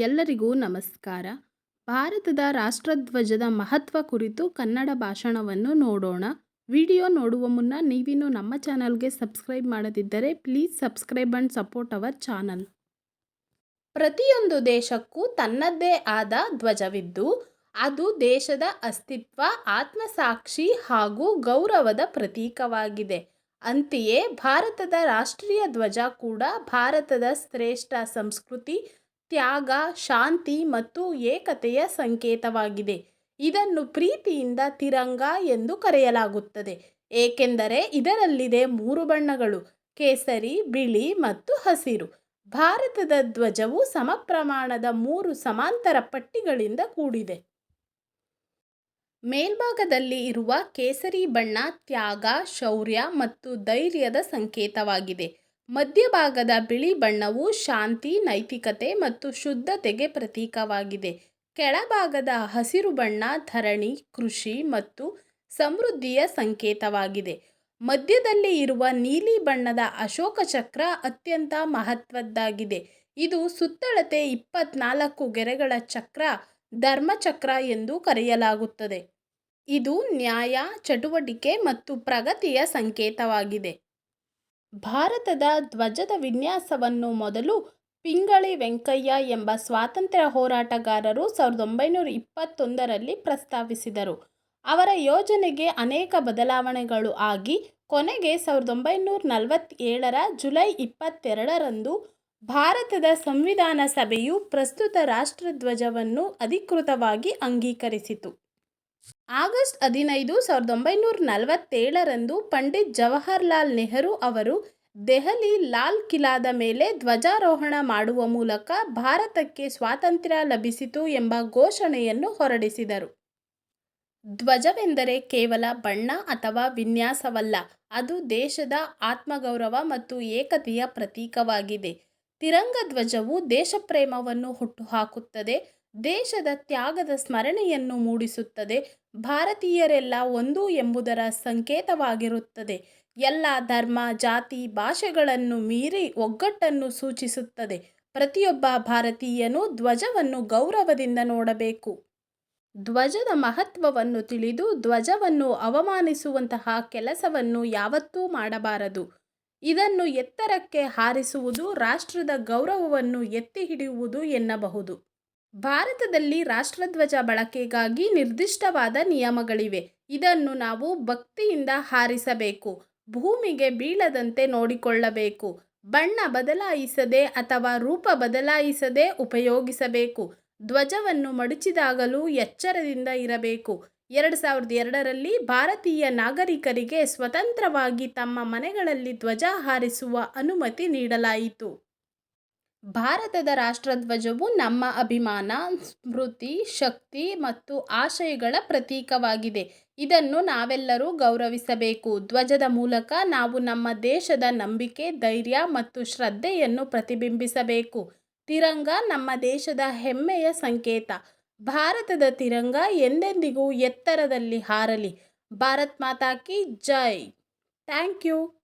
ಎಲ್ಲರಿಗೂ ನಮಸ್ಕಾರ. ಭಾರತದ ರಾಷ್ಟ್ರಧ್ವಜದ ಮಹತ್ವ ಕುರಿತು ಕನ್ನಡ ಭಾಷಣವನ್ನು ನೋಡೋಣ. ವಿಡಿಯೋ ನೋಡುವ ಮುನ್ನ ನೀವಿನ್ನು ನಮ್ಮ ಚಾನಲ್ಗೆ ಸಬ್ಸ್ಕ್ರೈಬ್ ಮಾಡದಿದ್ದರೆ please subscribe and support our channel. ಪ್ರತಿಯೊಂದು ದೇಶಕ್ಕೂ ತನ್ನದೇ ಆದ ಧ್ವಜವಿದ್ದು, ಅದು ದೇಶದ ಅಸ್ತಿತ್ವ, ಆತ್ಮಸಾಕ್ಷಿ ಹಾಗೂ ಗೌರವದ ಪ್ರತೀಕವಾಗಿದೆ. ಅಂತೆಯೇ ಭಾರತದ ರಾಷ್ಟ್ರೀಯ ಧ್ವಜ ಕೂಡ ಭಾರತದ ಶ್ರೇಷ್ಠ ಸಂಸ್ಕೃತಿ ತ್ಯಾಗ, ಶಾಂತಿ ಮತ್ತು ಏಕತೆಯ ಸಂಕೇತವಾಗಿದೆ. ಇದನ್ನು ಪ್ರೀತಿಯಿಂದ ತಿರಂಗ ಎಂದು ಕರೆಯಲಾಗುತ್ತದೆ. ಏಕೆಂದರೆ ಇದರಲ್ಲಿದೆ ಮೂರು ಬಣ್ಣಗಳು, ಕೇಸರಿ, ಬಿಳಿ ಮತ್ತು ಹಸಿರು. ಭಾರತದ ಧ್ವಜವು ಸಮಪ್ರಮಾಣದ ಮೂರು ಸಮಾಂತರ ಪಟ್ಟಿಗಳಿಂದ ಕೂಡಿದೆ. ಮೇಲ್ಭಾಗದಲ್ಲಿ ಇರುವ ಕೇಸರಿ ಬಣ್ಣ ತ್ಯಾಗ, ಶೌರ್ಯ ಮತ್ತು ಧೈರ್ಯದ ಸಂಕೇತವಾಗಿದೆ. ಮಧ್ಯಭಾಗದ ಬಿಳಿ ಬಣ್ಣವು ಶಾಂತಿ, ನೈತಿಕತೆ ಮತ್ತು ಶುದ್ಧತೆಗೆ ಪ್ರತೀಕವಾಗಿದೆ. ಕೆಳಭಾಗದ ಹಸಿರು ಬಣ್ಣ ಧರಣಿ, ಕೃಷಿ ಮತ್ತು ಸಮೃದ್ಧಿಯ ಸಂಕೇತವಾಗಿದೆ. ಮಧ್ಯದಲ್ಲಿ ಇರುವ ನೀಲಿ ಬಣ್ಣದ ಅಶೋಕ ಚಕ್ರ ಅತ್ಯಂತ ಮಹತ್ವದ್ದಾಗಿದೆ. ಇದು ಸುತ್ತಳತೆ ಇಪ್ಪತ್ನಾಲ್ಕು ಗೆರೆಗಳ ಚಕ್ರ, ಧರ್ಮಚಕ್ರ ಎಂದು ಕರೆಯಲಾಗುತ್ತದೆ. ಇದು ನ್ಯಾಯ, ಚಟುವಟಿಕೆ ಮತ್ತು ಪ್ರಗತಿಯ ಸಂಕೇತವಾಗಿದೆ. ಭಾರತದ ಧ್ವಜದ ವಿನ್ಯಾಸವನ್ನು ಮೊದಲು ಪಿಂಗಳಿ ವೆಂಕಯ್ಯ ಎಂಬ ಸ್ವಾತಂತ್ರ್ಯ ಹೋರಾಟಗಾರರು ಸಾವಿರದ ಒಂಬೈನೂರ ಇಪ್ಪತ್ತೊಂದರಲ್ಲಿ ಪ್ರಸ್ತಾವಿಸಿದರು. ಅವರ ಯೋಜನೆಗೆ ಅನೇಕ ಬದಲಾವಣೆಗಳು ಆಗಿ, ಕೊನೆಗೆ ಸಾವಿರದ ಒಂಬೈನೂರ ನಲವತ್ತೇಳರ ಜುಲೈ ಇಪ್ಪತ್ತೆರಡರಂದು ಭಾರತದ ಸಂವಿಧಾನ ಸಭೆಯು ಪ್ರಸ್ತುತ ರಾಷ್ಟ್ರಧ್ವಜವನ್ನು ಅಧಿಕೃತವಾಗಿ ಅಂಗೀಕರಿಸಿತು. ಆಗಸ್ಟ್ ಹದಿನೈದು ಸಾವಿರದ ಒಂಬೈನೂರ ನಲವತ್ತೇಳರಂದು ಪಂಡಿತ್ ಜವಾಹರ್ಲಾಲ್ ನೆಹರು ಅವರು ದೆಹಲಿ ಲಾಲ್ ಕಿಲಾದ ಮೇಲೆ ಧ್ವಜಾರೋಹಣ ಮಾಡುವ ಮೂಲಕ ಭಾರತಕ್ಕೆ ಸ್ವಾತಂತ್ರ್ಯ ಲಭಿಸಿತು ಎಂಬ ಘೋಷಣೆಯನ್ನು ಹೊರಡಿಸಿದರು. ಧ್ವಜವೆಂದರೆ ಕೇವಲ ಬಣ್ಣ ಅಥವಾ ವಿನ್ಯಾಸವಲ್ಲ, ಅದು ದೇಶದ ಆತ್ಮಗೌರವ ಮತ್ತು ಏಕತೆಯ ಪ್ರತೀಕವಾಗಿದೆ. ತಿರಂಗ ಧ್ವಜವು ದೇಶಪ್ರೇಮವನ್ನು ಹುಟ್ಟುಹಾಕುತ್ತದೆ ದೇಶದ ತ್ಯಾಗದ ಸ್ಮರಣೆಯನ್ನು ಮೂಡಿಸುತ್ತದೆ. ಭಾರತೀಯರೆಲ್ಲ ಒಂದು ಎಂಬುದರ ಸಂಕೇತವಾಗಿರುತ್ತದೆ. ಎಲ್ಲ ಧರ್ಮ, ಜಾತಿ, ಭಾಷೆಗಳನ್ನು ಮೀರಿ ಒಗ್ಗಟ್ಟನ್ನು ಸೂಚಿಸುತ್ತದೆ. ಪ್ರತಿಯೊಬ್ಬ ಭಾರತೀಯನು ಧ್ವಜವನ್ನು ಗೌರವದಿಂದ ನೋಡಬೇಕು. ಧ್ವಜದ ಮಹತ್ವವನ್ನು ತಿಳಿದು ಧ್ವಜವನ್ನು ಅವಮಾನಿಸುವಂತಹ ಕೆಲಸವನ್ನು ಯಾವತ್ತೂ ಮಾಡಬಾರದು. ಇದನ್ನು ಎತ್ತರಕ್ಕೆ ಹಾರಿಸುವುದು, ರಾಷ್ಟ್ರದ ಗೌರವವನ್ನು ಎತ್ತಿ ಹಿಡಿಯುವುದು ಎನ್ನಬಹುದು. ಭಾರತದಲ್ಲಿ ರಾಷ್ಟ್ರಧ್ವಜ ಬಳಕೆಗಾಗಿ ನಿರ್ದಿಷ್ಟವಾದ ನಿಯಮಗಳಿವೆ. ಇದನ್ನು ನಾವು ಭಕ್ತಿಯಿಂದ ಹಾರಿಸಬೇಕು. ಭೂಮಿಗೆ ಬೀಳದಂತೆ ನೋಡಿಕೊಳ್ಳಬೇಕು. ಬಣ್ಣ ಬದಲಾಯಿಸದೆ ಅಥವಾ ರೂಪ ಬದಲಾಯಿಸದೆ ಉಪಯೋಗಿಸಬೇಕು. ಧ್ವಜವನ್ನು ಮಡಚಿದಾಗಲೂ ಎಚ್ಚರದಿಂದ ಇರಬೇಕು. ಎರಡು ಸಾವಿರದ ಎರಡರಲ್ಲಿ ಭಾರತೀಯ ನಾಗರಿಕರಿಗೆ ಸ್ವತಂತ್ರವಾಗಿ ತಮ್ಮ ಮನೆಗಳಲ್ಲಿ ಧ್ವಜ ಹಾರಿಸುವ ಅನುಮತಿ ನೀಡಲಾಯಿತು. ಭಾರತದ ರಾಷ್ಟ್ರಧ್ವಜವು ನಮ್ಮ ಅಭಿಮಾನ, ಸ್ಮೃತಿ, ಶಕ್ತಿ ಮತ್ತು ಆಶಯಗಳ ಪ್ರತೀಕವಾಗಿದೆ. ಇದನ್ನು ನಾವೆಲ್ಲರೂ ಗೌರವಿಸಬೇಕು. ಧ್ವಜದ ಮೂಲಕ ನಾವು ನಮ್ಮ ದೇಶದ ನಂಬಿಕೆ, ಧೈರ್ಯ ಮತ್ತು ಶ್ರದ್ಧೆಯನ್ನು ಪ್ರತಿಬಿಂಬಿಸಬೇಕು. ತಿರಂಗ ನಮ್ಮ ದೇಶದ ಹೆಮ್ಮೆಯ ಸಂಕೇತ. ಭಾರತದ ತಿರಂಗ ಎಂದೆಂದಿಗೂ ಎತ್ತರದಲ್ಲಿ ಹಾರಲಿ. ಭಾರತ್ ಮಾತಾ ಕಿ ಜೈ. Thank you.